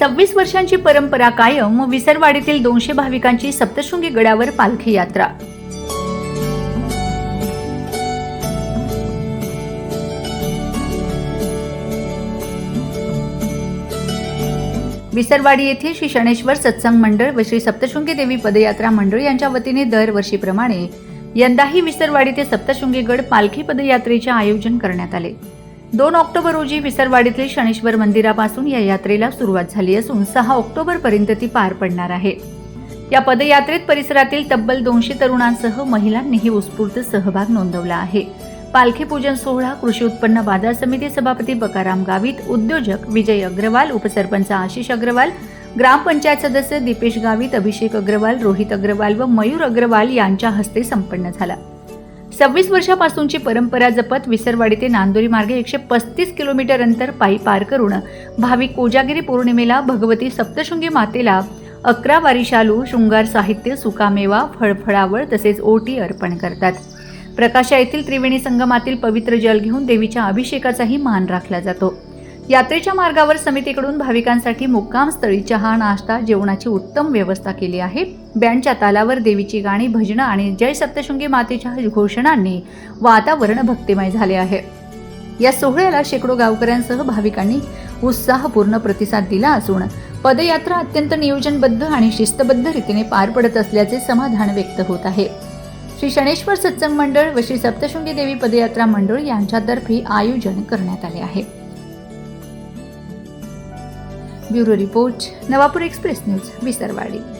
सव्वीस वर्षांची परंपरा कायम विसरवाडीतील दोनशे भाविकांची सप्तशृंगी गडावर पालखी यात्रा. विसरवाडी येथे श्री शनेश्वर सत्संग मंडळ व श्री सप्तशृंगी देवी पदयात्रा मंडळ यांच्या वतीने दरवर्षीप्रमाणे यंदाही विसरवाडी ते सप्तशृंगीगड पालखी पदयात्रेचे आयोजन करण्यात आले. दोन ऑक्टोबर रोजी विसरवाडीतील शनेश्वर मंदिरापासून या यात्रेला सुरुवात झाली असून सहा ऑक्टोबर पर्यंत ती पार पडणार आहे. या पदयात्रेत परिसरातील तब्बल दोनशे तरुणांसह महिलांनीही उत्स्फूर्त सहभाग नोंदवला आहे. पालखी पूजन सोहळा कृषी उत्पन्न बाजार समिती सभापती बकाराम गावित उद्योजक विजय अग्रवाल उपसरपंच आशिष अग्रवाल ग्रामपंचायत सदस्य दीपेश गावित अभिषेक अग्रवाल रोहित अग्रवाल व मयूर अग्रवाल यांच्या हस्ते संपन्न झाला. सव्वीस वर्षापासूनची परंपरा जपत विसरवाडी ते नांदोरी मार्गे एकशे पस्तीस किलोमीटर अंतर पायी पार करून भाविक कोजागिरी पौर्णिमेला भगवती सप्तशृंगी मातेला अकरा वारी शालू शृंगार साहित्य सुकामेवा फळफळावळ तसेच ओटी अर्पण करतात. प्रकाशा येथील त्रिवेणी संगमातील पवित्र जल घेऊन देवीच्या अभिषेकाचाही मान राखला जातो. यात्रेच्या मार्गावर समितीकडून भाविकांसाठी मुक्कामस्थळी चहा नाश्ता जेवणाची उत्तम व्यवस्था केली आहे. बँडच्या तालावर देवीची गाणी भजनं आणि जय सप्तशृंगी मातेच्या घोषणांनी वातावरण भक्तिमय झाले आहे. या सोहळ्याला शेकडो गावकऱ्यांसह भाविकांनी उत्साहपूर्ण प्रतिसाद दिला असून पदयात्रा अत्यंत नियोजनबद्ध आणि शिस्तबद्ध रीतीने पार पडत असल्याचे समाधान व्यक्त होत आहे. श्री शनेश्वर सत्संग मंडळ व श्री सप्तशृंगी देवी पदयात्रा मंडळ यांच्यातर्फे आयोजन करण्यात आले आहे. Bureau report Navapur express news Visarwadi